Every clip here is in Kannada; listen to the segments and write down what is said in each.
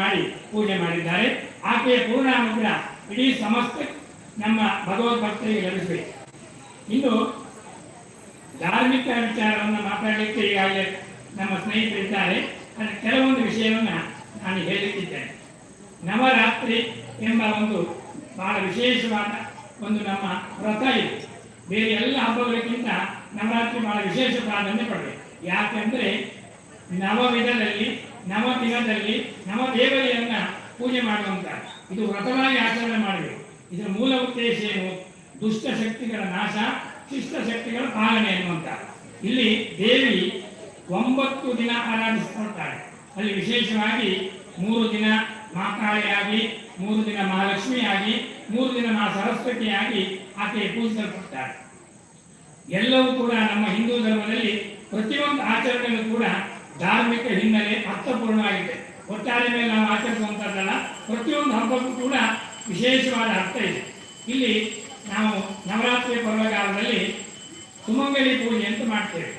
ಮಾಡಿ ಪೂಜೆ ಮಾಡಿದ್ದಾರೆ. ಆಕೆಯ ಪೂರ್ಣಾನುಗ್ರಹ ಇಡೀ ಸಮಸ್ತ ನಮ್ಮ ಭಗವದ್ಭಕ್ತರಿಗೆ ಲಭಿಸಬೇಕು ಇನ್ನು ಧಾರ್ಮಿಕ ವಿಚಾರವನ್ನು ಮಾತಾಡಲಿಕ್ಕೆ ಈಗಾಗಲೇ ನಮ್ಮ ಸ್ನೇಹಿತರಿದ್ದಾರೆ. ಅದರ ಕೆಲವೊಂದು ವಿಷಯವನ್ನು ನಾನು ಹೇಳುತ್ತಿದ್ದೇನೆ ನವರಾತ್ರಿ ಎಂಬ ಒಂದು ಬಹಳ ವಿಶೇಷವಾದ ಒಂದು ನಮ್ಮ ವ್ರತ ಇದೆ. ಬೇರೆ ಎಲ್ಲ ಹಬ್ಬಗಳಿಗಿಂತ ನವರಾತ್ರಿ ಬಹಳ ವಿಶೇಷ ಪ್ರಾಧಾನ್ಯ ಪಡಬೇಕು ಯಾಕೆಂದ್ರೆ ನವವಿಧದಲ್ಲಿ ನವ ದಿನದಲ್ಲಿ ನವ ದೇವರಿಯನ್ನ ಪೂಜೆ ಮಾಡುವಂತ ಇದು ವ್ರತವಾಗಿ ಆಚರಣೆ ಮಾಡಬೇಕು ಇದರ ಮೂಲ ಉದ್ದೇಶ ಏನು? ದುಷ್ಟ ಶಕ್ತಿಗಳ ನಾಶ, ಶಿಷ್ಟ ಶಕ್ತಿಗಳ ಪಾಲನೆ ಎನ್ನುವಂತ. ಇಲ್ಲಿ ದೇವಿ ಒಂಬತ್ತು ದಿನ ಆರಾಧಿಸಿಕೊಳ್ತಾಳೆ. ಅಲ್ಲಿ ವಿಶೇಷವಾಗಿ ಮೂರು ದಿನ ಮಾತಾಳಿಯಾಗಿ ಮೂರು ದಿನ ಮಹಾಲಕ್ಷ್ಮಿಯಾಗಿ, ಮೂರು ದಿನ ಮಾ ಸರಸ್ವತಿಯಾಗಿ ಆಕೆ ಪೂಜಿಸಲ್ಪಡ್ತಾರೆ ಎಲ್ಲವೂ ಕೂಡ ನಮ್ಮ ಹಿಂದೂ ಧರ್ಮದಲ್ಲಿ ಪ್ರತಿಯೊಂದು ಆಚರಣೆಯೂ ಕೂಡ ಧಾರ್ಮಿಕ ಹಿನ್ನೆಲೆ ಅರ್ಥಪೂರ್ಣವಾಗಿದೆ. ಒಟ್ಟಾರೆ ಮೇಲೆ ನಾವು ಆಚರಿಸುವಂಥದ್ದಲ್ಲ ಪ್ರತಿಯೊಂದು ಹಬ್ಬಕ್ಕೂ ಕೂಡ ವಿಶೇಷವಾದ ಅರ್ಥ ಇದೆ. ಇಲ್ಲಿ ನಾವು ನವರಾತ್ರಿ ಪರ್ವಕಾಲದಲ್ಲಿ ಸುಮಂಗಲಿ ಪೂಜೆ ಅಂತ ಮಾಡ್ತೇವೆ.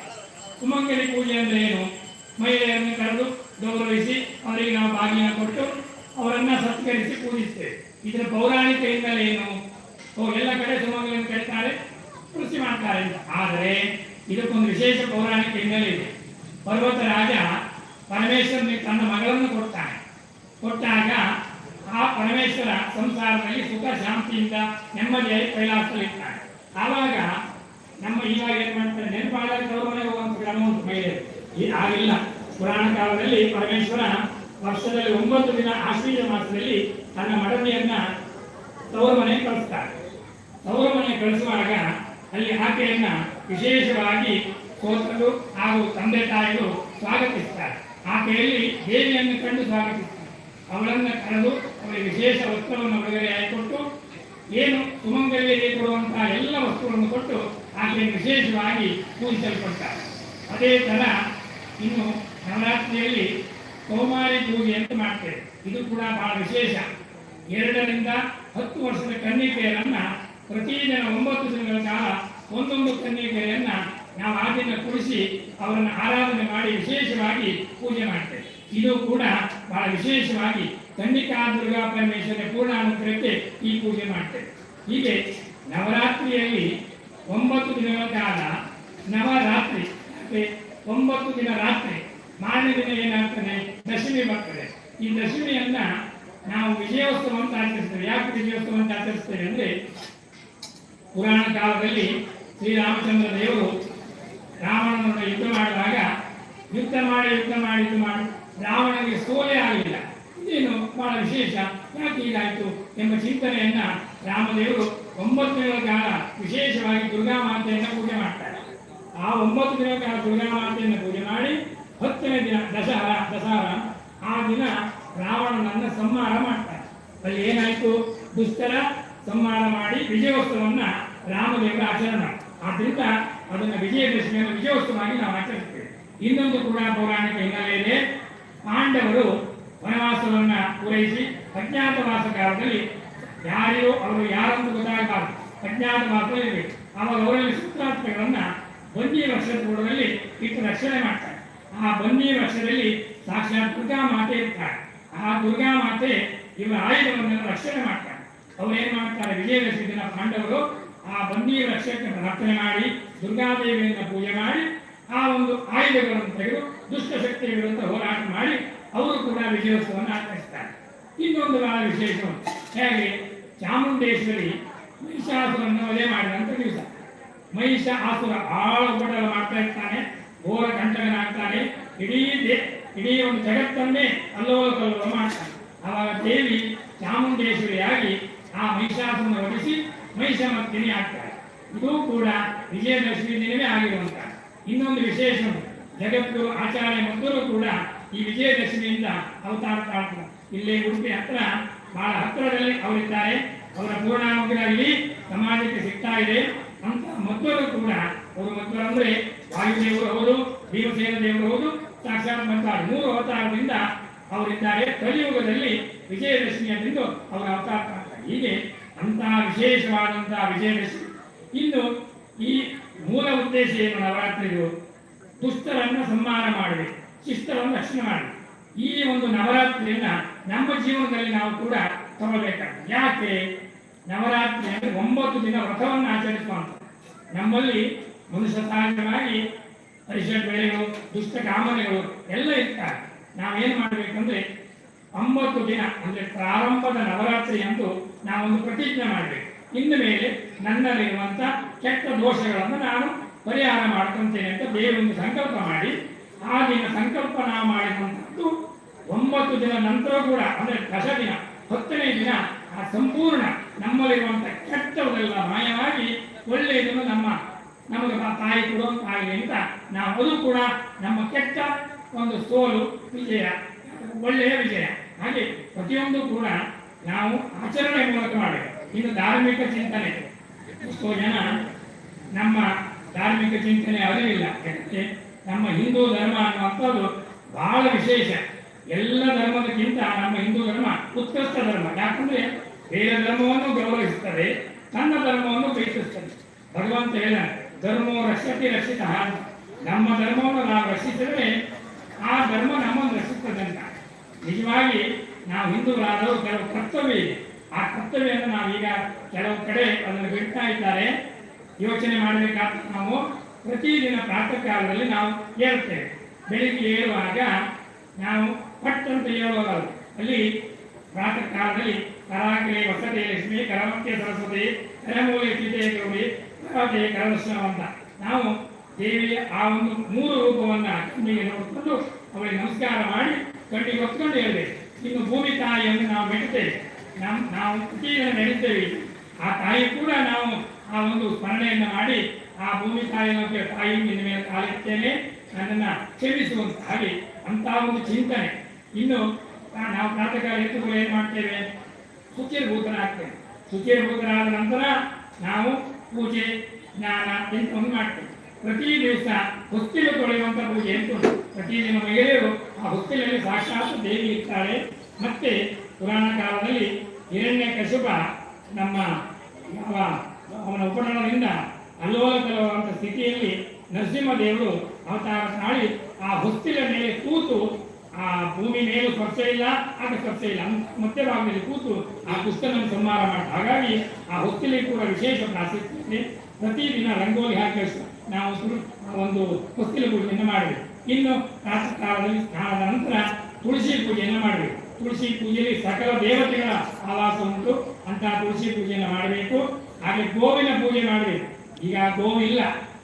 ಸುಮಂಗಲಿ ಪೂಜೆ ಅಂದ್ರೆ ಏನು? ಮಹಿಳೆಯರನ್ನು ಕರೆದು ಗೌರವಿಸಿ ಅವರಿಗೆ ನಾವು ಬಾಗಿನ ಕೊಟ್ಟು ಅವರನ್ನ ಸತ್ಕರಿಸಿ ಪೂಜಿಸ್ತೇವೆ. ಇದರ ಪೌರಾಣಿಕ ಹಿನ್ನೆಲೆ ಏನು? ಎಲ್ಲ ಕಡೆ ಸುಮಂಗಲಿಯನ್ನು ಕರೀತಾರೆ, ಕೃಷಿ ಮಾಡ್ತಾರೆ ಅಂತ ಆದರೆ ಇದಕ್ಕೊಂದು ವಿಶೇಷ ಪೌರಾಣಿಕ ಹಿನ್ನೆಲೆ ಇದೆ. ಪರ್ವತ ರಾಜ ಪರಮೇಶ್ವರನಿಗೆ ತನ್ನ ಮಗಳನ್ನು ಕೊಡ್ತಾನೆ. ಕೊಟ್ಟಾಗ ಆ ಪರಮೇಶ್ವರ ಸಂಸಾರದಲ್ಲಿ ಸುಖ ಶಾಂತಿಯಿಂದ ನೆಮ್ಮದಿಯಾಗಿ ಕೈಲಾಸಲಿರ್ತಾನೆ ಆವಾಗ ನಮ್ಮ ಇವಾಗ ಏನ್ ಮಾಡ್ತಾರೆ ನೆನಪಾದಾಗ ಮನೆಗೆ ಹೋಗುವಂತ ಕ್ರಮ ಉಂಟು ಮಹಿಳೆ ಆಗಿಲ್ಲ ಪುರಾಣ ಕಾಲದಲ್ಲಿ ಪರಮೇಶ್ವರ ವರ್ಷದಲ್ಲಿ ಒಂಬತ್ತು ದಿನ ಆಶ್ವೀಜ ಮಾಸದಲ್ಲಿ ತನ್ನ ಮಡದಿಯನ್ನ ತವರು ಮನೆಗೆ ಕಳಿಸ್ತಾರೆ ತವರು ಮನೆಗೆ ಕಳಿಸುವಾಗ ಅಲ್ಲಿ ಆಕೆಯನ್ನ ವಿಶೇಷವಾಗಿ ಸೋತರು ಹಾಗೂ ತಂದೆ ತಾಯಿಗಳು ಸ್ವಾಗತಿಸ್ತಾರೆ. ಆಕೆಯಲ್ಲಿ ದೇವಿಯನ್ನು ಕಂಡು ಸ್ವಾಗತಿಸ್ತಾರೆ. ಅವಳನ್ನ ಕರೆದು ಅವರಿಗೆ ವಿಶೇಷ ವಸ್ತ್ರವನ್ನು ಉಡುಗೊರೆಯಾಗಿ ಕೊಟ್ಟು ಏನು ಸುಮಂಗಲಿಯಲ್ಲಿ ಕೊಡುವಂತಹ ಎಲ್ಲ ವಸ್ತುಗಳನ್ನು ಕೊಟ್ಟು ಆಕೆಯನ್ನು ವಿಶೇಷವಾಗಿ ಪೂಜಿಸಲ್ಪಡ್ತಾರೆ. ಅದೇ ತರ ಇನ್ನು ನವರಾತ್ರಿಯಲ್ಲಿ ಕೌಮಾರಿ ಪೂಜೆ ಅಂತ ಮಾಡ್ತೇವೆ. ಇದು ಕೂಡ ಬಹಳ ವಿಶೇಷ. ಎರಡರಿಂದ ಹತ್ತು ವರ್ಷದ ಕನ್ನಿಕೆಯರನ್ನ ಪ್ರತಿದಿನ ಒಂಬತ್ತು ದಿನಗಳ ಕಾಲ ಒಂದೊಂದು ಕನ್ನಿಕೆಯನ್ನ ನಾವು ಕೂಡಿಸಿ ಕುಡಿಸಿ ಅವರನ್ನು ಆರಾಧನೆ ಮಾಡಿ ವಿಶೇಷವಾಗಿ ಪೂಜೆ ಮಾಡ್ತೇವೆ. ಇದು ಕೂಡ ಬಹಳ ವಿಶೇಷವಾಗಿ ಖಂಡಿಕಾ ದುರ್ಗಾ ಪರಮೇಶ್ವರ ಪೂರ್ಣ ಅನುಗ್ರಹಕ್ಕೆ ಈ ಪೂಜೆ ಮಾಡ್ತೇವೆ. ಹೀಗೆ ನವರಾತ್ರಿಯಲ್ಲಿ ಒಂಬತ್ತು ದಿನಗಳ ಕಾಲ ನವರಾತ್ರಿ ಮತ್ತೆ ಒಂಬತ್ತು ದಿನ ರಾತ್ರಿ, ಮಾರನೇ ದಿನ ಏನಾಗ್ತಾನೆ ದಶಮಿ ಬರ್ತದೆ. ಈ ದಶಮಿಯನ್ನ ನಾವು ವಿಜಯೋತ್ಸವ ಅಂತ ಆಚರಿಸ್ತೇವೆ. ಯಾಕೆ ವಿಜಯೋತ್ಸವ ಅಂತ ಆಚರಿಸ್ತೇವೆ ಅಂದ್ರೆ ಪುರಾಣ ಕಾಲದಲ್ಲಿ ಶ್ರೀರಾಮಚಂದ್ರ ದೇವರು ರಾವಣನನ್ನು ಯುದ್ಧ ಮಾಡಿದಾಗ ಯುದ್ಧ ಮಾಡಿ ಯುದ್ಧ ಮಾಡಿ ಯುದ್ಧ ಮಾಡಿ, ರಾವಣನಿಗೆ ಸೋಲೆ ಆಗಲಿಲ್ಲ. ಇದೇನು ಬಹಳ ವಿಶೇಷ? ಯಾಕೆ ಹೀಗಾಯಿತು ಎಂಬ ಚಿಂತನೆಯನ್ನ ರಾಮದೇವರು ಒಂಬತ್ತು ದಿನಗಳ ಕಾಲ ವಿಶೇಷವಾಗಿ ದುರ್ಗಾ ಮಾತೆಯನ್ನು ಪೂಜೆ ಮಾಡ್ತಾರೆ. ಆ ಒಂಬತ್ತು ದಿನಗಳ ಕಾಲ ದುರ್ಗಾ ಮಾತೆಯನ್ನು ಪೂಜೆ ಮಾಡಿ ಹತ್ತನೇ ದಿನ ದಸರಾ, ಆ ದಿನ ರಾವಣನನ್ನ ಸಂಹಾರ ಮಾಡ್ತಾರೆ ಅಲ್ಲಿ ಏನಾಯ್ತು? ದುಸ್ತರ ಸಂಹಾರ ಮಾಡಿ ವಿಜಯೋತ್ಸವವನ್ನು ರಾಮದೇವರು ಆಚರಣೆ ಮಾಡಿ ಆದ್ರಿಂದ ಅದನ್ನ ವಿಜಯದಶಮಿಯನ್ನು ವಿಜಯೋತ್ಸವವಾಗಿ ನಾವು ಆಚರಿಸ್ತೇವೆ ಇನ್ನೊಂದು ಕೂಡ ಪೌರಾಣಿಕ ಹಿನ್ನೆಲೆಯಲ್ಲಿ ಪಾಂಡವರು ವನವಾಸವನ್ನು ಪೂರೈಸಿ ಅಜ್ಞಾತವಾಸ ಕಾಲದಲ್ಲಿ ಯಾರಿಗೂ ಅವರು ಯಾರನ್ನು ಗೊತ್ತಾಗಬಾರದು. ಅಜ್ಞಾತವಾಸ ಇರಬೇಕು ಆವಾಗ ಅವರಲ್ಲಿ ಸೂತ್ರಾರ್ಥಗಳನ್ನು ಬನ್ನಿ ವರ್ಷದ ಕೂಡದಲ್ಲಿ ಇಟ್ಟು ರಕ್ಷಣೆ ಮಾಡ್ತಾರೆ. ಆ ಬನ್ನಿ ವರ್ಷದಲ್ಲಿ ಸಾಕ್ಷಾತ್ ದುರ್ಗಾ ಮಾತೆ ಇರ್ತಾರೆ. ಆ ದುರ್ಗಾ ಮಾತೆ ಇವರ ಆಯುಧವನ್ನು ರಕ್ಷಣೆ ಮಾಡ್ತಾರೆ. ಅವ್ರು ಏನ್ ಮಾಡ್ತಾರೆ? ವಿಜಯದಶಮಿ ದಿನ ಪಾಂಡವರು ಆ ಬನ್ನಿ ರಕ್ಷಕ್ಕೆ ಪ್ರಾರ್ಥನೆ ಮಾಡಿ ದುರ್ಗಾದೇವಿಯಿಂದ ಪೂಜೆ ಮಾಡಿ, ಆ ಒಂದು ಆಯುಧಗಳನ್ನು ತೆಗೆದು ದುಷ್ಟ ಶಕ್ತಿಯ ವಿರುದ್ಧ ಹೋರಾಟ ಮಾಡಿ, ಅವರು ಕೂಡ ವಿಜಯೋತ್ಸವವನ್ನು ಆಚರಿಸ್ತಾರೆ. ಇನ್ನೊಂದು ಬಹಳ ವಿಶೇಷ. ಹೇಗೆ? ಚಾಮುಂಡೇಶ್ವರಿ ಮಹಿಷಾಸುರನ್ನು ವಧೆ ಮಾಡಿದಂಥ ದಿವಸ. ಮಹಿಷ ಆಸುರ ಆಳ ಓಟಲ ಮಾಡ್ತಾ ಇರ್ತಾನೆ, ಘೋರ ಕಂಟಕನಾಗ್ತಾನೆ, ಇಡೀ ದೇ, ಇಡೀ ಒಂದು ಜಗತ್ತನ್ನೇ ಅಲ್ಲೋಲ ಕಲ್ಲೋಲ ಮಾಡ್ತಾನೆ. ಆವಾಗ ದೇವಿ ಚಾಮುಂಡೇಶ್ವರಿಯಾಗಿ ಆ ಮಹಿಷಾಸುರನ್ನು ವಧಿಸಿ ಮಹಿಷಮರ್ದಿನಿ ಆಗ್ತಾರೆ. ಇದು ಕೂಡ ವಿಜಯದಶಮಿ ದಿನವೇ ಆಗಿರುವಂತ ಇನ್ನೊಂದು ವಿಶೇಷ ಜಗತ್ತು ಆಚಾರ್ಯ ಮದ್ದರು ಕೂಡ ಈ ವಿಜಯದಶಮಿಯಿಂದ ಅವತಾರ ತಾಳ್ತಾರೆ ಇಲ್ಲೇ ಉಡುಪಿ ಹತ್ರ ಬಹಳ ಹತ್ತಿರದಲ್ಲಿ ಅವರಿದ್ದಾರೆ. ಅವರ ಪೂರ್ಣಾನುಗ್ರಹ ಇಲ್ಲಿ ಸಮಾಜಕ್ಕೆ ಸಿಗ್ತಾ ಇದೆ. ಅಂತ ಮಧ್ವರು ಕೂಡ, ಅವರು ಮಧ್ವರು ಅಂದ್ರೆ ವಾಯುದೇವರು ಹೌದು ಭೀಮಸೇನ ದೇವರು ಹೌದು ಸಾಕ್ಷಾತ್ ಮಧ್ವಾರ ಮೂರು ಅವತಾರದಿಂದ ಅವರಿದ್ದಾರೆ. ಕಲಿಯುಗದಲ್ಲಿ ವಿಜಯದಶಮಿಯಲ್ಲಿಂದು ಅವರ ಅವತಾರ ಹೀಗೆ ಅಂತಹ ವಿಶೇಷವಾದಂತಹ ವಿಜಯದಶಮಿ. ಇನ್ನು ಈ ಮೂಲ ಉದ್ದೇಶ ಏನು ನವರಾತ್ರಿಗಳು ದುಷ್ಟರನ್ನು ಸಂಹಾರ ಮಾಡಿದೆ, ಶಿಷ್ಟರನ್ನು ರಕ್ಷಣೆ ಮಾಡಿದೆ. ಈ ಒಂದು ನವರಾತ್ರಿಯನ್ನ ನಮ್ಮ ಜೀವನದಲ್ಲಿ ನಾವು ಕೂಡ ತಗೊಳ್ಬೇಕಾಗ್ತದೆ ಯಾಕೆ? ನವರಾತ್ರಿ ಅಂದ್ರೆ ಒಂಬತ್ತು ದಿನ ವ್ರತವನ್ನು ಆಚರಿಸುವಂತ ನಮ್ಮಲ್ಲಿ ಮನುಷ್ಯ ಸಹಜವಾಗಿ ಪರಿಷತ್ ಬೆಳೆಗಳು ದುಷ್ಟ ಕಾಮನೆಗಳು ಎಲ್ಲ ಇರ್ತಾರೆ. ನಾವೇನು ಮಾಡಬೇಕಂದ್ರೆ, ಒಂಬತ್ತು ದಿನ, ಅಂದ್ರೆ ಪ್ರಾರಂಭದ ನವರಾತ್ರಿ ಅಂತೂ ನಾವೊಂದು ಪ್ರತಿಜ್ಞೆ ಮಾಡಬೇಕು. ಇನ್ನು ಮೇಲೆ ನನ್ನಲ್ಲಿರುವಂಥ ಕೆಟ್ಟ ದೋಷಗಳನ್ನು ನಾನು ಪರಿಹಾರ ಮಾಡ್ಕೊತೇನೆ ಅಂತ ಬೇರೊಂದು ಸಂಕಲ್ಪ ಮಾಡಿ. ಆ ದಿನ ಸಂಕಲ್ಪ ನಾವು ಮಾಡಿರುವಂಥದ್ದು ಒಂಬತ್ತು ದಿನ ನಂತರ ಕೂಡ, ಅಂದರೆ ದಶ ದಿನ, ಹತ್ತನೇ ದಿನ ಆ ಸಂಪೂರ್ಣ ನಮ್ಮಲ್ಲಿರುವಂಥ ಕೆಟ್ಟದೆಲ್ಲ ಮಾಯವಾಗಿ ಒಳ್ಳೆಯದನ್ನು ನಮ್ಮ, ನಮಗೆ ತಾಯಿ ಕೊಡುವಂತಾಗಲಿ ಅಂತ ನಾವು, ಅದು ಕೂಡ ನಮ್ಮ ಕೆಟ್ಟ ಒಂದು ಸೋಲು ವಿಜಯ, ಒಳ್ಳೆಯ ವಿಜಯ. ಹಾಗೆ ಪ್ರತಿಯೊಂದು ಕೂಡ ನಾವು ಆಚರಣೆ ಮೂಲಕ ಮಾಡಬೇಕು ಇದು ಧಾರ್ಮಿಕ ಚಿಂತನೆ. ಎಷ್ಟೋ ಜನ ನಮ್ಮ ಧಾರ್ಮಿಕ ಚಿಂತನೆ ಅರಿವಿಲ್ಲ ಯಾಕೆ? ನಮ್ಮ ಹಿಂದೂ ಧರ್ಮ ಅನ್ನುವಂಥದ್ದು ಬಹಳ ವಿಶೇಷ. ಎಲ್ಲ ಧರ್ಮದಕ್ಕಿಂತ ನಮ್ಮ ಹಿಂದೂ ಧರ್ಮ ಉತ್ಕೃಷ್ಟ ಧರ್ಮ. ಯಾಕಂದ್ರೆ ಬೇರೆ ಧರ್ಮವನ್ನು ಗೌರವಿಸುತ್ತದೆ, ತನ್ನ ಧರ್ಮವನ್ನು ಪ್ರೀತಿಸುತ್ತದೆ. ಭಗವಂತ ಹೇಳ ಧರ್ಮವು ರಕ್ಷತಿ ರಕ್ಷಿತ ನಮ್ಮ ಧರ್ಮವನ್ನು ನಾವು ರಕ್ಷಿಸಿದರೆ ಆ ಧರ್ಮ ನಮ್ಮನ್ನು ರಕ್ಷಿಸ್ತದೆ ಅಂತ. ನಿಜವಾಗಿ ನಾವು ಹಿಂದೂಗಳಾದವರು ಕೆಲವು ಕರ್ತವ್ಯ ಇದೆ. ಆ ಕರ್ತವ್ಯವನ್ನು ನಾವೀಗ ಕೆಲವು ಕಡೆ ಅದನ್ನು ಬಿಡ್ತಾ ಇದ್ದಾರೆ. ಯೋಚನೆ ಮಾಡಬೇಕಾದ ನಾವು ಪ್ರತಿದಿನ ಪ್ರಾತಃ ಕಾಲದಲ್ಲಿ ನಾವು ಹೇಳ್ತೇವೆ ಬೆಳಿಗ್ಗೆ ಏಳುವಾಗ ನಾವು ಪಟ್ ಅಂತ ಹೇಳುವಾಗ ಅಲ್ಲಿ ಪ್ರಾತಃ ಕಾಲದಲ್ಲಿ ಕರಾಗ್ರೆ ವಸತಿ ಲಕ್ಷ್ಮಿ ಕರಮತ್ಯ ಸರಸ್ವತಿ, ಕರಮೂಲಿ ಗೌರಿ ಕರದರ್ಶನ ಅಂತ. ನಾವು ದೇವಿಯ ಆ ಒಂದು ಮೂರು ರೂಪವನ್ನು ಕಣ್ಣಿಗೆ ನೋಡಿಕೊಂಡು ಅವಳಿಗೆ ನಮಸ್ಕಾರ ಮಾಡಿ ಕಣ್ಣಿಗೆ ಹೊತ್ಕೊಂಡು ಹೇಳ್ಬೇಕು. ಇನ್ನು ಭೂಮಿ ತಾಯಿಯನ್ನು ನಾವು ಮೆಟ್ಟುತ್ತೇವೆ ನಮ್, ನಾವು ಪ್ರತಿದಿನ ನೆನೆಸ್ತೇವೆ ಆ ತಾಯಿ ಕೂಡ ನಾವು ಆ ಒಂದು ಸ್ಮರಣೆಯನ್ನು ಮಾಡಿ ಆ ಭೂಮಿ ತಾಯಿಯ ತಾಯಿ ನಿನ್ನ ಮೇಲೆ ಕಾಲಿರ್ತೇನೆ ನನ್ನನ್ನು ಕ್ಷಮಿಸುವಂತ ಹಾಗೆ ಅಂತ ಒಂದು ಚಿಂತನೆ. ಇನ್ನು ನಾವು ಪ್ರಾತಃಕಾಲ ಎತ್ತುಗಳು ಏನು ಮಾಡ್ತೇವೆ? ಶುಚಿರ್ಭೂತರಾಗ್ತೇವೆ ಶುಚಿರ್ಭೂತರಾದ ನಂತರ ನಾವು ಪೂಜೆ, ಸ್ನಾನ ಒಂದು ಮಾಡ್ತೇವೆ. ಪ್ರತಿ ದಿವಸ ಹೊಸ್ತಿಲು ತೊಳೆಯುವಂಥ ಪೂಜೆ ಉಂಟು? ಪ್ರತಿದಿನ ಮಹಿಳೆಯರು ಆ ಹೊತ್ತಿನಲ್ಲಿ ಸಾಕ್ಷಾತ್ ದೇವಿ ಇರ್ತಾಳೆ. ಮತ್ತೆ ಪುರಾಣ ಕಾಲದಲ್ಲಿ ಹಿರಣ್ಯ ಕಶುಪ ನಮ್ಮ ಯಾವ ಅವನ ಉಪನಳದಿಂದ ಅಲ್ಲೋಲ ಸ್ಥಿತಿಯಲ್ಲಿ ನರಸಿಂಹದೇವರು ಅವತಾರ ತಾಳಿ ಆ ಹೊಸ್ತಿಲ ಮೇಲೆ ಕೂತು ಆ ಭೂಮಿ ಮೇಲೂ ಸ್ಪರ್ಶ ಇಲ್ಲ, ಆಗ ಸ್ಪರ್ಶ ಇಲ್ಲ. ಮತ್ತೆ ಮಧ್ಯಭಾಗದಲ್ಲಿ ಕೂತು ಆ ಪುಸ್ತಕವನ್ನು ಸಂಹಾರ ಮಾಡಿ ಹಾಗಾಗಿ ಆ ಹೊಸ್ತಿಲಿಗೆ ಕೂಡ ವಿಶೇಷ ಪ್ರಾಶಸ್ತ್ಯ ಪ್ರತಿ ಪ್ರತಿದಿನ ರಂಗೋಲಿ ಹಾಕಿ ನಾವು ಒಂದು ಹೊಸ್ತಿಲ ಕೂಡ ಮಾಡಬೇಕು ಇನ್ನು ಪ್ರಾತಃ ಕಾಲದಲ್ಲಿ ಸ್ನಾನದ ನಂತರ ತುಳಸಿ ಪೂಜೆಯನ್ನು ಮಾಡಬೇಕು. ತುಳಸಿ ಪೂಜೆಯಲ್ಲಿ ಸಕಲ ದೇವತೆಗಳ ಆವಾಸ ಉಂಟು. ಅಂತಹ ತುಳಸಿ ಪೂಜೆಯನ್ನು ಮಾಡಬೇಕು. ಹಾಗೆ ಗೋವಿನ ಪೂಜೆ ಮಾಡಬೇಕು. ಈಗ ಗೋವು ಇಲ್ಲ.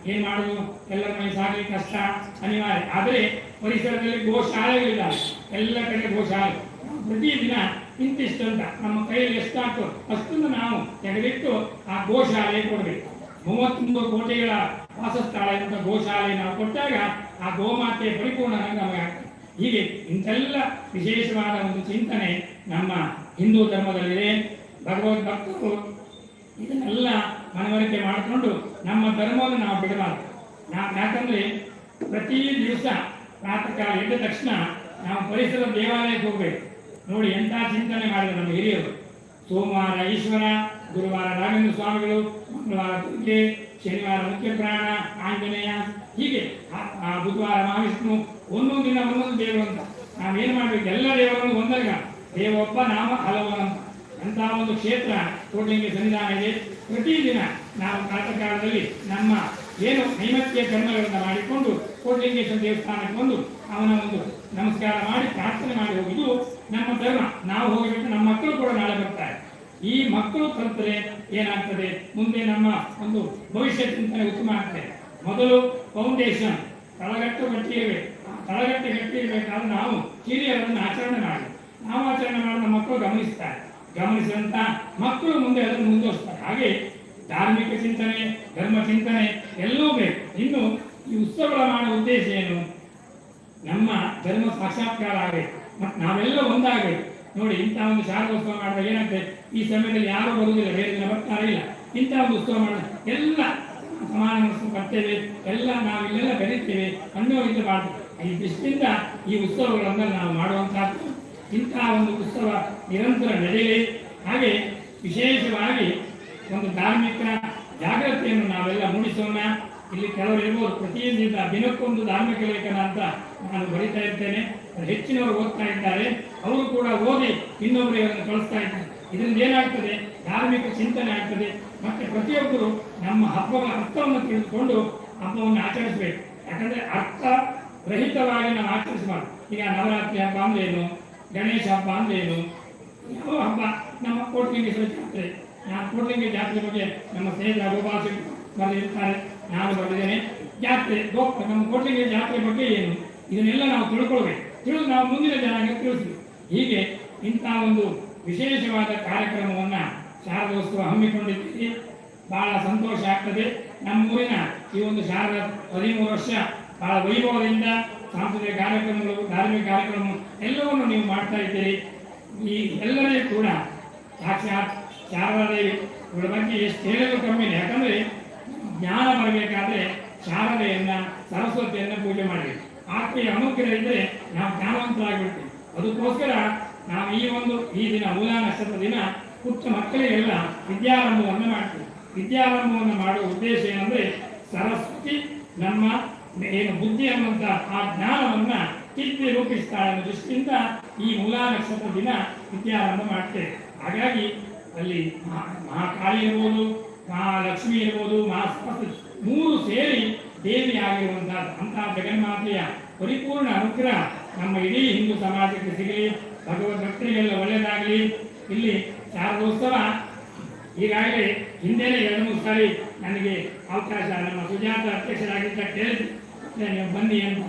ಏನ್ ಮಾಡುದು? ಎಲ್ಲರ ಮನೆ ಸಾಗಲಿ ಕಷ್ಟ, ಅನಿವಾರ್ಯ. ಆದರೆ ಪರಿಸರದಲ್ಲಿ ಗೋಶಾಲೆಗಳಿಲ್ಲ ಎಲ್ಲ ಕಡೆ ಗೋಶಾಲೆ. ಪ್ರತಿದಿನ ಇಂತಿಷ್ಟು ಅಂತ ನಮ್ಮ ಕೈಯಲ್ಲಿ ಎಷ್ಟಾಗ್ತದೆ ಅಷ್ಟನ್ನು ನಾವು ತೆಗೆದಿಟ್ಟು ಆ ಗೋಶಾಲೆ ಕೊಡಬೇಕು. ಮೂವತ್ತೊಂದು ಕೋಟಿಗಳ ವಾಸಸ್ಥಳ ಅಂತ ಗೋಶಾಲೆ ನಾವು ಕೊಟ್ಟಾಗ ಆ ಗೋಮಾತೆ ಪರಿಪೂರ್ಣ ನಮಗೆ ಹೀಗೆ ಇಂಥೆಲ್ಲ ವಿಶೇಷವಾದ ಒಂದು ಚಿಂತನೆ ನಮ್ಮ ಹಿಂದೂ ಧರ್ಮದಲ್ಲಿದೆ. ಭಗವದ್ ಭಕ್ತರು ಇದನ್ನೆಲ್ಲ ಮನವರಿಕೆ ಮಾಡಿಕೊಂಡು ನಮ್ಮ ಧರ್ಮವನ್ನು ನಾವು ಬಿಡಬಾರ್ದು. ನಾ ಯಾಕಂದ್ರೆ ಪ್ರತಿ ದಿವಸ ಪ್ರಾತಃ ಎದ್ದ ತಕ್ಷಣ ನಾವು ಪರಿಸರ ದೇವಾಲಯಕ್ಕೆ ಹೋಗ್ಬೇಕು. ನೋಡಿ ಎಂಥ ಚಿಂತನೆ ಮಾಡಿದ್ರು ನಮ್ಮ ಹಿರಿಯರು. ಸೋಮವಾರ ಈಶ್ವರ, ಗುರುವಾರ ರಾಘವೇಂದ್ರ ಸ್ವಾಮಿಗಳು, ಮಂಗಳವಾರ ದುರ್ಗೆ ಶನಿವಾರ ಮುಖ್ಯ ಪ್ರಾಣ, ಆಂಜನೇಯ, ಹೀಗೆ. ಬುಧವಾರ ಮಹಾವಿಷ್ಣು ಒಂದೊಂದು ದಿನ ಒಂದೊಂದು ದೇವರು ಅಂತ. ನಾವೇನು ಮಾಡಬೇಕು? ಎಲ್ಲ ದೇವರನ್ನು ಒಂದಾಗ. ದೇವೊಬ್ಬ ನಾಮ ಹಲವನಂತ ಅಂತ. ಒಂದು ಕ್ಷೇತ್ರ ಕೋಟಿಂಗಿ ಸನ್ನಿಧಾನ ಇದೆ ಪ್ರತಿದಿನ ನಾವು ಕಾಲದಲ್ಲಿ ನಮ್ಮ ಏನು ನೈಮತ್ಯ ಕರ್ಮಗಳನ್ನು ಮಾಡಿಕೊಂಡು ಕೋಟಿಲಿಂಗೇಶ್ವರ ದೇವಸ್ಥಾನಕ್ಕೆ ಬಂದು ಅವನ ಒಂದು ನಮಸ್ಕಾರ ಮಾಡಿ ಪ್ರಾರ್ಥನೆ ಮಾಡಿ ಹೋಗಿದ್ದು ನಮ್ಮ ಧರ್ಮ. ನಾವು ಹೋಗಬೇಕು ನಮ್ಮ ಮಕ್ಕಳು ಕೂಡ ನಾಳೆ ಬರ್ತಾರೆ. ಈ ಮಕ್ಕಳು ಕಲ್ತರೆ ಏನಾಗ್ತದೆ? ಮುಂದೆ ನಮ್ಮ ಒಂದು ಭವಿಷ್ಯ ಚಿಂತನೆ ಉತ್ತಮ ಆಗ್ತದೆ. ಮೊದಲು ಫೌಂಡೇಶನ್ ತಳಗಟ್ಟು ಗಟ್ಟಿ ಇರಬೇಕು ಆ ತಳಗಟ್ಟು ಗಟ್ಟಿ ಇರಬೇಕಾದ್ರೆ ನಾವು ಹಿರಿಯರನ್ನು ಆಚರಣೆ ಮಾಡಿ. ನಾವು ಆಚರಣೆ ಮಾಡಿದ ಮಕ್ಕಳು ಗಮನಿಸ್ತಾರೆ. ಗಮನಿಸಿದಂತ ಮಕ್ಕಳು ಮುಂದೆ ಅದನ್ನು ಮುಂದುವರಿಸ್ತಾರೆ. ಹಾಗೆ ಧಾರ್ಮಿಕ ಚಿಂತನೆ, ಧರ್ಮ ಚಿಂತನೆ ಎಲ್ಲವೂ ಬೇಕು. ಇನ್ನು ಈ ಉತ್ಸವಗಳ ಮಾಡುವ ಉದ್ದೇಶ ಏನು? ನಮ್ಮ ಧರ್ಮ ಸಾಕ್ಷಾತ್ಕಾರ ಆಗಬೇಕು. ಮತ್ತು ನಾವೆಲ್ಲ ಒಂದಾಗಬೇಕು. ನೋಡಿ, ಇಂಥ ಒಂದು ಶಾರದೋತ್ಸವ ಮಾಡಿದಾಗ ಏನಂತೆ ಈ ಸಮಯದಲ್ಲಿ ಯಾರು ಬರುವುದಿಲ್ಲ, ಬೇರೆ ದಿನ ಬರ್ತಾರೆ ಇಲ್ಲ. ಇಂಥ ಒಂದು ಉತ್ಸವ ಮಾಡಿದ ಎಲ್ಲ ಸಮಾನ ಮನಸ್ಸು ಎಲ್ಲ ನಾವಿಲ್ಲೆಲ್ಲ ಬೆರೀತೇವೆ ಅನ್ನೋ ಇದು ಮಾಡ್ತೇವೆ ಈ ದೃಷ್ಟಿಯಿಂದ ಈ ಉತ್ಸವಗಳನ್ನು ನಾವು ಮಾಡುವಂತಹದ್ದು ಇಂತಹ ಒಂದು ಉತ್ಸವ ನಿರಂತರ ನಡೆಯಲಿ. ಹಾಗೆ ವಿಶೇಷವಾಗಿ ಒಂದು ಧಾರ್ಮಿಕ ಜಾಗೃತಿಯನ್ನು ನಾವೆಲ್ಲ ಮೂಡಿಸೋಣ. ಇಲ್ಲಿ ಕೆಲವರು ಇರ್ಬೋದು ಪ್ರತಿಯೊಂದಿನ ದಿನಕ್ಕೊಂದು ಧಾರ್ಮಿಕ ಲೇಖನ ಅಂತ ನಾನು ಬರೀತಾ ಇರ್ತೇನೆ. ಹೆಚ್ಚಿನವರು ಓದ್ತಾ ಇದ್ದಾರೆ. ಅವರು ಕೂಡ ಓದಿ ಇನ್ನೊಬ್ಬರಿಗೆ ಅದನ್ನು ಕಳಿಸ್ತಾ ಇದ್ದಾರೆ. ಇದರಿಂದ ಏನಾಗ್ತದೆ? ಧಾರ್ಮಿಕ ಚಿಂತನೆ ಆಗ್ತದೆ. ಮತ್ತೆ ಪ್ರತಿಯೊಬ್ಬರು ನಮ್ಮ ಹಬ್ಬದ ಅರ್ಥವನ್ನು ತಿಳಿದುಕೊಂಡು ಹಬ್ಬವನ್ನು ಆಚರಿಸಬೇಕು. ಯಾಕಂದ್ರೆ ಅರ್ಥ ರಹಿತವಾಗಿ ನಾವು ಆಚರಿಸಬಾರ್ದು. ಈಗ ನವರಾತ್ರಿ ಹಬ್ಬ ಅಂದ್ರೆ ಗಣೇಶ ಹಬ್ಬ ಅಂದ್ರೆ ಏನು? ಯಾವ ಹಬ್ಬ? ನಮ್ಮ ಕೋಟ್ಲಿಂಗೇಶ್ವರ ಜಾತ್ರೆ. ನಾನು ಕೋಟ್ಲಿಂಗ ಜಾತ್ರೆ ಬಗ್ಗೆ ನಮ್ಮ ಸ್ನೇಹಿತರ ಸಿಂಗ್ ಬರೆದಿರ್ತಾರೆ. ನಾನು ಬರೆದಿದ್ದೇನೆ ಜಾತ್ರೆ ಗೋಪ ನಮ್ಮ ಕೋಟೆಗೆ ಜಾತ್ರೆ ಬಗ್ಗೆ ಏನು? ಇದನ್ನೆಲ್ಲ ನಾವು ತಿಳ್ಕೊಳ್ಬೇಕು. ತಿಳಿದು ನಾವು ಮುಂದಿನ ಜನಾಂಗ ತಿಳಿಸಿದ್ವಿ ಹೀಗೆ ಇಂಥ ಒಂದು ವಿಶೇಷವಾದ ಕಾರ್ಯಕ್ರಮವನ್ನ ಶಾರದೋತ್ಸವ ಹಮ್ಮಿಕೊಂಡಿದ್ದೀವಿ ಬಹಳ ಸಂತೋಷ ಆಗ್ತದೆ. ನಮ್ಮೂರಿನ ಈ ಒಂದು ಶಾರದ ಹದಿಮೂರು ವರ್ಷ ಬಹಳ ವೈಭವದಿಂದ ಸಾಂಸ್ಕೃತಿಕ ಕಾರ್ಯಕ್ರಮಗಳು, ಧಾರ್ಮಿಕ ಕಾರ್ಯಕ್ರಮ ಎಲ್ಲವನ್ನು ನೀವು ಮಾಡ್ತಾ ಇದ್ದೀರಿ. ಈ ಎಲ್ಲರೇ ಕೂಡ ಸಾಕ್ಷಾತ್ ಶಾರದಾದೇವಿ ಇವಳ ಬಗ್ಗೆ ಎಷ್ಟು ಹೇಳಿದ್ರು ಕಮ್ಮಿ ಯಾಕಂದ್ರೆ ಜ್ಞಾನ ಬರಬೇಕಾದ್ರೆ ಶಾರದೆಯನ್ನ ಸರಸ್ವತಿಯನ್ನ ಪೂಜೆ ಮಾಡಬೇಕು ಆತ್ಮೀಯ ಅನುಗ್ರಹ ಇದ್ರೆ ನಾವು ಜ್ಞಾನವಂತರಾಗಿಬಿಡ್ತೀವಿ. ಅದಕ್ಕೋಸ್ಕರ ನಾವು ಈ ಒಂದು, ಈ ದಿನ ಮೂಲಾ ನಕ್ಷತ್ರ ದಿನ ಪುಟ್ಟ ಮಕ್ಕಳಿಗೆಲ್ಲ ವಿದ್ಯಾರಂಭವನ್ನು ಮಾಡ್ತೀವಿ. ವಿದ್ಯಾರಂಭವನ್ನು ಮಾಡುವ ಉದ್ದೇಶ ಏನಂದ್ರೆ ಸರಸ್ವತಿ ನಮ್ಮ ಏನು ಬುದ್ಧಿ ಅನ್ನುವಂಥ ಆ ಜ್ಞಾನವನ್ನ ಕಿತ್ತಿ ರೂಪಿಸ್ತಾಳೆ ಅನ್ನೋ ದೃಷ್ಟಿಯಿಂದ ಈ ಮೂಲಾ ನಕ್ಷತ್ರ ದಿನ ವಿದ್ಯಾರಂಭ ಮಾಡ್ತೇವೆ. ಹಾಗಾಗಿ ಅಲ್ಲಿ ಮಹಾ- ಮಹಾಕಾಳಿ ಇರ್ಬೋದು ಮಹಾಲಕ್ಷ್ಮಿ ಇರ್ಬೋದು ಮಹಾಸರಸ್ವತಿ ಮೂರು ಸೇರಿ ದೇವಿ ಆಗಿರುವಂತಹ ಅಂತಹ ಜಗನ್ಮಾತೆಯ ಪರಿಪೂರ್ಣ ಅನುಗ್ರಹ ನಮ್ಮ ಇಡೀ ಹಿಂದೂ ಸಮಾಜಕ್ಕೆ ಸಿಗಲಿ ಭಗವದ್ ಭಕ್ತರಿಗೆಲ್ಲ ಒಳ್ಳೆಯದಾಗಲಿ. ಇಲ್ಲಿ ಶಾರದೋತ್ಸವ ಈಗಾಗಲೇ ಹಿಂದೆನೇ ಎರಡು ಮೂರು ಸಾರಿ ನನಗೆ ಅವಕಾಶ ನಮ್ಮ ಸುಜಾತ ಅಧ್ಯಕ್ಷರಾಗಿದ್ದ ಕೇಳಿ "ಏ, ನೀವು ಬನ್ನಿ ಅಂತ.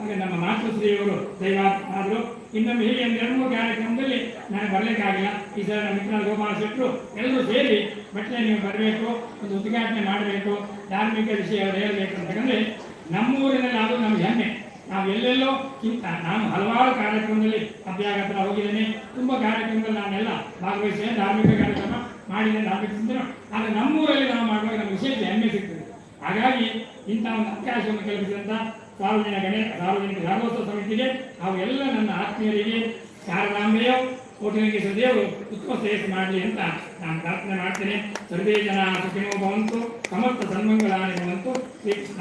ಆಗ ನಮ್ಮ ಮಾತೃಶ್ರೀಯವರು ದೈವಾತ್ಮಾದರು ಇನ್ನೊಮ್ಮೆ ಹೀಗೆ ಒಂದು ಎರಡು ಮೂರು ಕಾರ್ಯಕ್ರಮದಲ್ಲಿ ನಾನು ಬರಲಿಕ್ಕಾಗಿಲ್ಲ. ಈ ಸಲ ನಮ್ಮ ಮಿತ್ರ ಗೋಪಾಲ ಶೆಟ್ಟರು ಎಲ್ಲರೂ ಸೇರಿ ಬಟ್ಟೆ ನೀವು ಬರಬೇಕು, ಒಂದು ಉದ್ಘಾಟನೆ ಮಾಡಬೇಕು, ಧಾರ್ಮಿಕ ವಿಷಯ ಅವರು ಹೇಳಬೇಕು ಅಂತಂದ್ರೆ ನಮ್ಮೂರಿನಲ್ಲಿ ಆದರೂ ನಮ್ಗೆ ಹೆಮ್ಮೆ. ನಾವು ಎಲ್ಲೆಲ್ಲೋ ನಾನು ಹಲವಾರು ಕಾರ್ಯಕ್ರಮದಲ್ಲಿ ಅಭ್ಯಾಗತ್ರ ಹೋಗಿದ್ದೇನೆ. ತುಂಬ ಕಾರ್ಯಕ್ರಮದಲ್ಲಿ ನಾನೆಲ್ಲ ಭಾಗವಹಿಸಿದ್ದೇನೆ. ಧಾರ್ಮಿಕ ಕಾರ್ಯಕ್ರಮ ಮಾಡಿದ್ದೇನೆ, ಧಾರ್ಮಿಕ ಆದರೆ ನಮ್ಮೂರಲ್ಲಿ ನಾವು ಮಾಡುವಾಗ ನಮಗೆ ವಿಶೇಷ ಹೆಮ್ಮೆ ಸಿಗ್ತದೆ. ಹಾಗಾಗಿ ಇಂಥ ಒಂದು ಅವಕಾಶವನ್ನು ಕಲ್ಪಿಸಿದಂಥ ಸಾರ್ವಜನಿಕ ಗಣೇ, ಸಾರ್ವಜನಿಕ ಧರ್ಮೋತ್ಸವ ಸಮಿತಿಗೆ ಹಾಗೂ ಎಲ್ಲ ನನ್ನ ಆತ್ಮೀಯರಿಗೆ ಶಾರದಾಂಬೆಯ ಕೋಟಿಲಿಂಗೇಶ್ವರ ದೇವರು ಉತ್ತಮ ಶ್ರೇಯಸ್ ಮಾಡಲಿ ಅಂತ ನಾನು ಪ್ರಾರ್ಥನೆ ಮಾಡ್ತೇನೆ ಸರ್ವೇ ಜನ ಸುಖಿನೋ ಭವಂತು, ಸಮಸ್ತ ಸನ್ಮಂಗಳಾನಿ ಭವಂತು ಶ್ರೀಕೃಷ್ಣ.